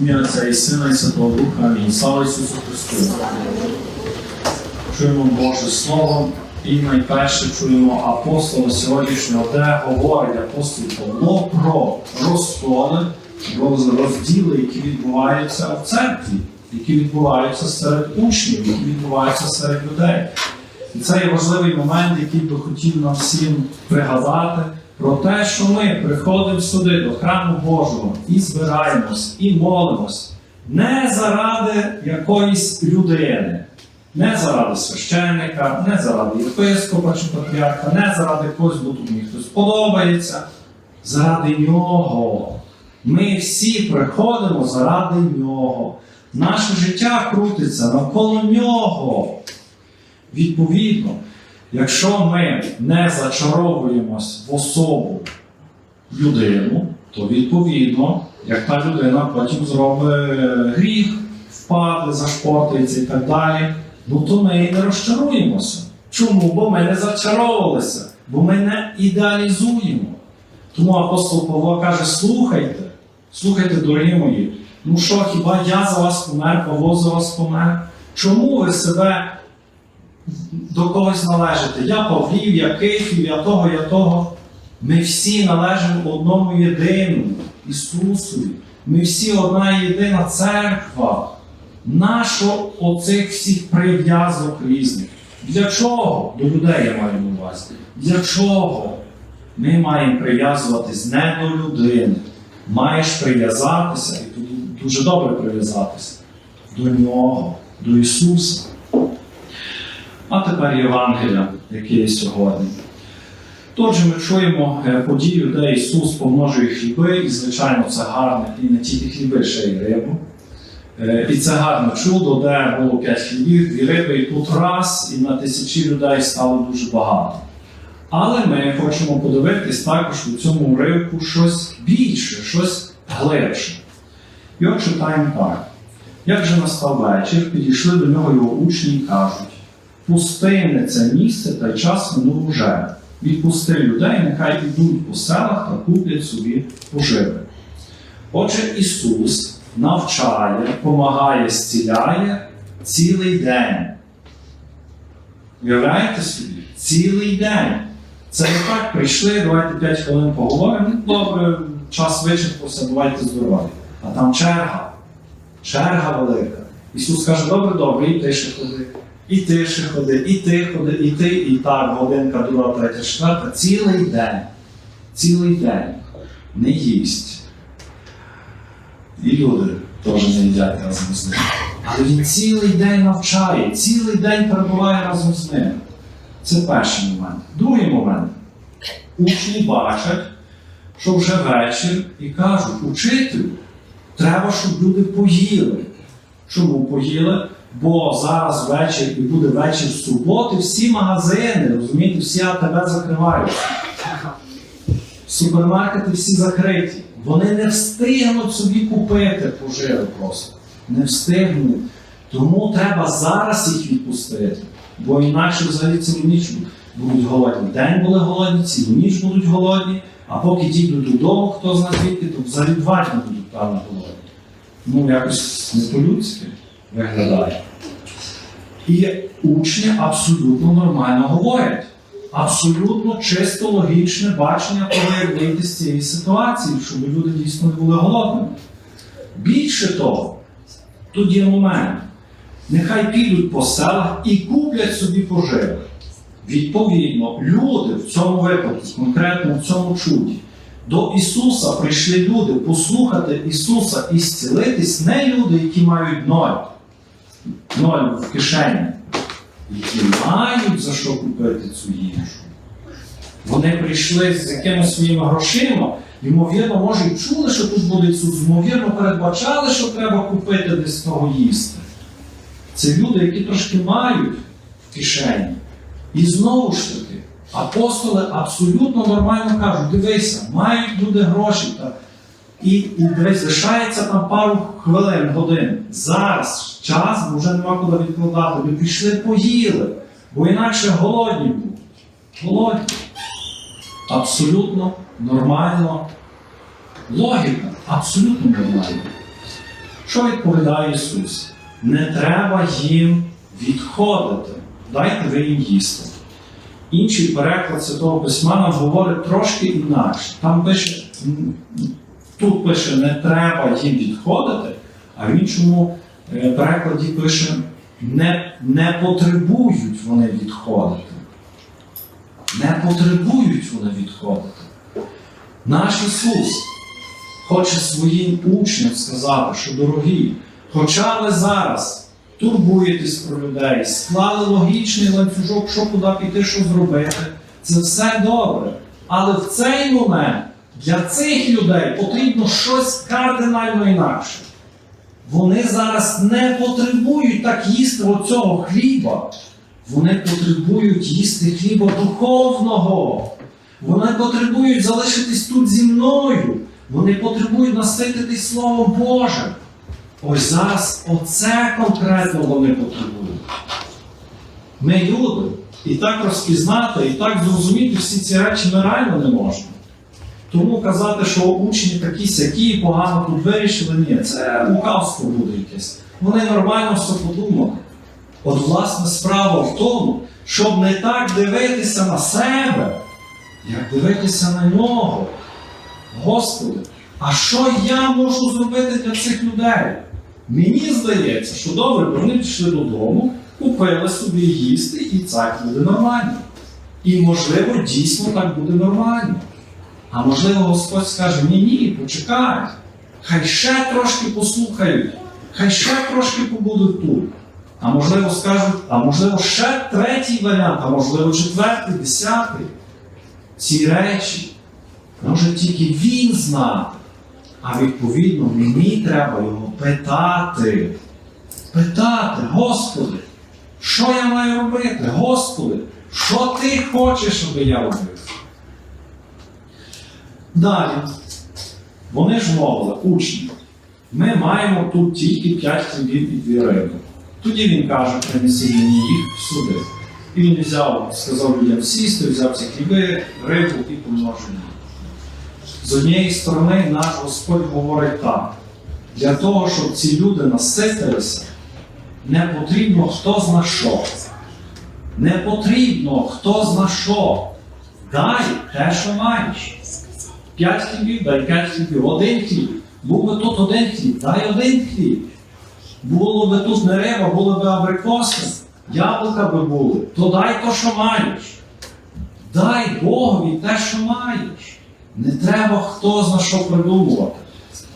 Ім'я Отця і Сина і Святого Духа. Амінь. Слава Ісусу Христу. Чуємо Боже Слово і найперше чуємо апостола сьогоднішнього, де говорить апостол Павло про розколи, роз- розділи, які відбуваються в церкві, які відбуваються серед учнів, які відбуваються серед людей. І це є важливий момент, який би хотів нам всім пригадати про те, що ми приходимо сюди до храму Божого і збираємось, і молимось не заради якоїсь людини, не заради священника, не заради єпископа чи патріарха, не заради когось, бо тут мені хтось подобається, заради нього. Ми всі приходимо заради нього. Наше життя крутиться навколо нього. Відповідно, якщо ми не зачаровуємось в особу людину, то відповідно, як та людина потім зробить гріх, впаде, зашпортається і так далі, ну то ми і не розчаруємося. Чому? Бо ми не зачаровувалися, бо ми не ідеалізуємо. Тому апостол Павло каже: слухайте, слухайте, дорогі мої, ну що, хіба я за вас помер, Павло за вас помер? Чому ви себе до когось належите. Я Павлів, я Кифів, я того, я того. Ми всі належимо одному єдиному Ісусові. Ми всі одна єдина церква. Нащо оцих всіх прив'язок різних? Для чого? До людей я маю на увазі. Для чого? Ми маємо прив'язуватись не до людини. Маєш прив'язатися, і дуже добре прив'язатися до Нього, до Ісуса. А тепер Євангелія, яке є сьогодні. Отже, ми чуємо е, подію, де Ісус помножує хліби, і, звичайно, це гарне, і не тільки хліби, ще й рибу. Е, І це гарне чудо, де було п'ять хлібів, дві риби, і тут раз, і на тисячі людей стало дуже багато. Але ми хочемо подивитись також у цьому уривку щось більше, щось глибше. І от читаємо так. Як же настав вечір, підійшли до нього його учні і кажуть: пустине це місце та й час минув уже. Відпусти людей, нехай ідуть по селах та куплять собі поживи. Отже, Ісус навчає, помагає, зціляє цілий день. Уявляєте собі? Цілий день. Це не так прийшли, давайте 5 хвилин поговоримо. Ну, Добре, час вичерпався, давайте здорові. А там черга. Черга велика. Ісус каже, добре, добре, і ти ще ходи, і ти ще ходи, і ти ходи, і ти, і так, годинка, друга, третя, четверта. Цілий день. Цілий день не їсть. І люди теж не їдять разом з ним. Але він цілий день навчає, цілий день перебуває разом з ним. Це перший момент. Другий момент. Учні бачать, що вже вечір, і кажуть, учителю, треба, щоб люди поїли. Чому поїли? Бо зараз вечір і буде вечір суботи, всі магазини, розумієте, всі АТБ закривають. Супермаркети всі закриті. Вони не встигнуть собі купити поживи просто. Не встигнуть. Тому треба зараз їх відпустити. Бо інакше взагалі цілу ніч будуть голодні. День були голодні, цілу ніч будуть голодні, а поки дійдуть додому, хто знає звідки, то взагалі два дні будуть певно голодні. Ну, якось не по-людськи виглядає. І учні абсолютно нормально говорять. Абсолютно чисто логічне бачення вийти з цієї ситуації, щоб люди дійсно не були голодними. Більше того, тут є момент. Нехай підуть по селах і куплять собі поживи. Відповідно, люди в цьому випадку, конкретно в цьому чуді, до Ісуса прийшли люди послухати Ісуса і зцілитись не люди, які мають ноль, ноль в кишені, які мають за що купити цю їжу. Вони прийшли з якимись своїми грошима, ймовірно, може, і чули, що тут буде Ісус, ймовірно, передбачали, що треба купити десь того їсти. Це люди, які трошки мають в кишені. І знову ж таки, апостоли абсолютно нормально кажуть: дивися, мають люди гроші. Та, і, і дивись, лишається там пару хвилин, годин. Зараз час, бо вже нема куди відкладати. Ми пішли, поїли, бо інакше голодні будуть. Голодні. Абсолютно нормально. Логіка абсолютно нормальна. Що відповідає Ісус? Не треба їм відходити. Дайте ви їм їсти. Інший переклад Святого Письма нам говорить трошки інакше. Там пише, тут пише, не треба їм відходити, а в іншому е, перекладі пише, не, не потребують вони відходити. Не потребують вони відходити. Наш Ісус хоче своїм учням сказати, що дорогі, хоча ви зараз турбуєтесь про людей, склали логічний ланцюжок, що куди піти, що зробити, це все добре. Але в цей момент для цих людей потрібно щось кардинально інакше. Вони зараз не потребують так їсти оцього хліба. Вони потребують їсти хліба духовного. Вони потребують залишитись тут зі мною. Вони потребують насититись Словом Божим. Ось зараз оце конкретно вони потребують. Ми люди. І так розпізнати, і так зрозуміти всі ці речі ми реально не можемо. Тому казати, що учні такі сякі, погано тут вирішили, ні, це лукавство буде якесь. Вони нормально все подумали. От, власне, справа в тому, щоб не так дивитися на себе, як дивитися на нього. Господи, а що я можу зробити для цих людей? Мені здається, що добре, вони пішли додому, купили собі їсти, і так буде нормально. І, можливо, дійсно так буде нормально. А можливо, Господь скаже: ні, ні, почекай, хай ще трошки послухають, хай ще трошки побудуть тут. А можливо, скажуть, а можливо, ще третій варіант, а можливо, четвертий, десятий. Ці речі може тільки він знати. А відповідно, мені треба його питати. Питати, Господи, що я маю робити? Господи, що ти хочеш, щоб я робив? Далі. Вони ж мовили, учні. Ми маємо тут тільки п'ять хлібів і дві риби. Тоді він каже, принеси мені їх сюди. І він взяв, сказав людям сісти, взяв ці хліби, рибу і помножив. З однієї сторони, наш Господь говорить так: для того, щоб ці люди наситилися, не потрібно хто зна що. Не потрібно хто зна що. Дай те, що маєш. П'ять хлібів, дай п'ять хлібів, один хліб. Був би тут один хліб, дай один хліб. Було би тут не риба, були би абрикоси, яблука би були, то дай то, що маєш. Дай Богові те, що маєш. Не треба хто зна що придумувати.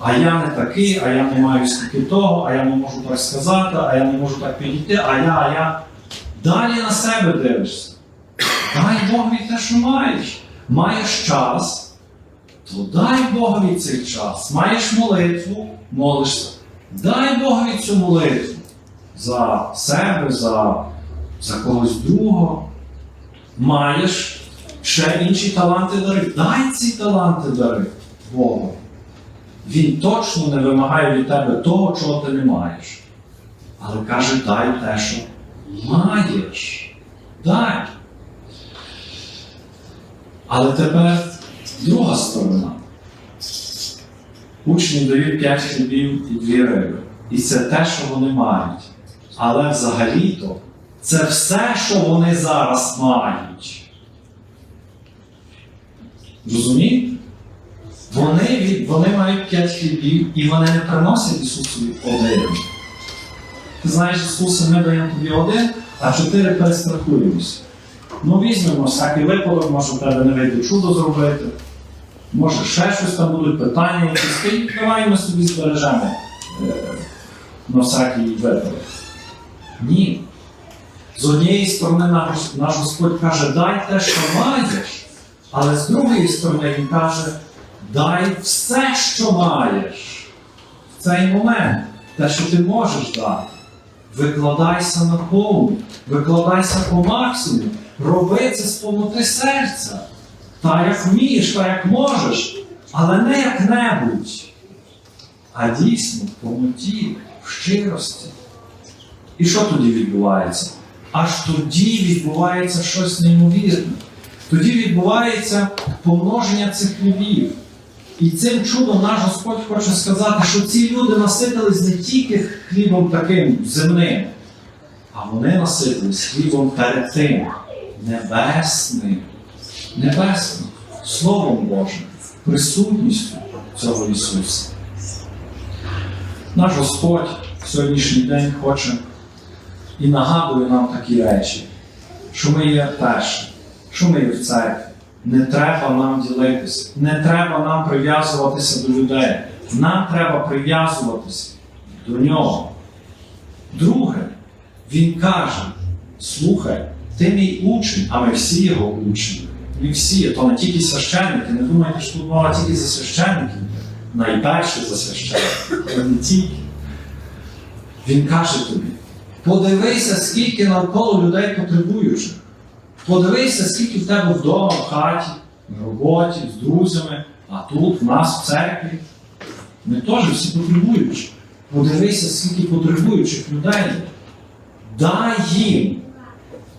А я не такий, а я не маю стільки того, а я не можу так сказати, а я не можу так підійти, а я, а я. Далі на себе дивишся. Дай Богові те, що маєш. Маєш час, то дай Богові цей час. Маєш молитву, молишся. Дай Богові цю молитву за себе, за, за когось другого. Маєш ще інші таланти дари. Дай ці таланти дари Богу. Він точно не вимагає від тебе того, чого ти не маєш. Але каже, дай те, що маєш. Дай. Але тепер друга сторона. Учні дають п'ять хлібів і дві риби. І це те, що вони мають. Але взагалі-то це все, що вони зараз мають. Розумієте? Вони, вони мають п'ять хлібів і вони не приносять Ісусові один. Ти знаєш, Ісусе, ми даємо тобі один, а чотири перестрахуємося. Ну, візьмемо всякий випадок, може в тебе не вийде чудо зробити. Може, ще щось там будуть питання, якісь стоїть, давай ми собі збережемо е, на всякий випадок. Ні. З однієї сторони наш, наш Господь каже, дай те, що маєш, але з другої сторони Він каже, дай все, що маєш. В цей момент, те, що ти можеш дати. Викладайся на повну, викладайся по максимуму, роби це з повноти серця. Та як вмієш, та як можеш, але не як-небудь, а дійсно в повноті, в щирості. І що тоді відбувається? Аж тоді відбувається щось неймовірне. Тоді відбувається помноження цих хлібів. І цим чудом наш Господь хоче сказати, що ці люди наситились не тільки хлібом таким земним, а вони наситились хлібом перед тим, небесним, небесним, Словом Божим, присутністю цього Ісуса. Наш Господь в сьогоднішній день хоче і нагадує нам такі речі, що ми є перші, що ми є в церкві. Не треба нам ділитися, не треба нам прив'язуватися до людей. Нам треба прив'язуватися до нього. Друге, він каже: слухай, ти мій учень, а ми всі його учні. Ми всі, то не тільки священники. Не думайте, що тут мова тільки за священників, найперше за священників, але не тільки. Він каже тобі: подивися, скільки навколо людей потребуючих. Подивися, скільки в тебе вдома, в хаті, на роботі, з друзями, а тут, в нас, в церкві. Ми теж всі потребуючі. Подивися, скільки потребуючих людей. Дай їм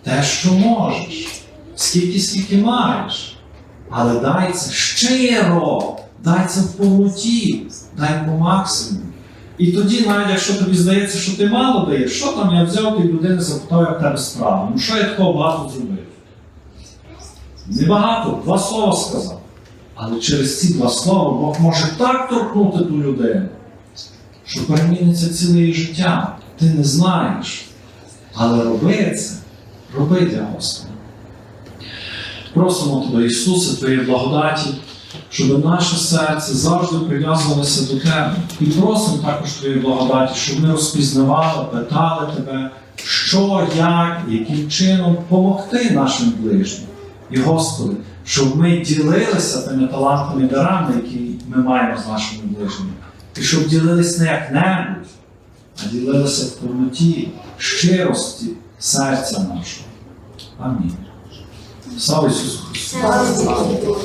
те, що можеш, скільки, скільки маєш. Але дай це щиро, дай це в повноті, дай по максимуму. І тоді, навіть якщо тобі здається, що ти мало даєш, що там я взяв ти людини запитав, як тебе справа? Ну що я такого багато зробив? Небагато, два слова сказав. Але через ці два слова Бог може так торкнути ту людину, що переміниться ціле її життя. Ти не знаєш. Але роби це, роби для Господа. Просимо тебе, Ісусе, Твоєї благодаті, щоб наше серце завжди прив'язувалося до Тебе. І просимо також Твоєї благодаті, щоб ми розпізнавали, питали Тебе, що, як, яким чином допомогти нашим ближнім. І, Господи, щоб ми ділилися тими талантами і дарами, які ми маємо з нашими ближніми. І щоб ділилися не як-небудь, а ділилися в повноті, щирості серця нашого. Амінь. Слава Ісусу Христу! Слава Богу.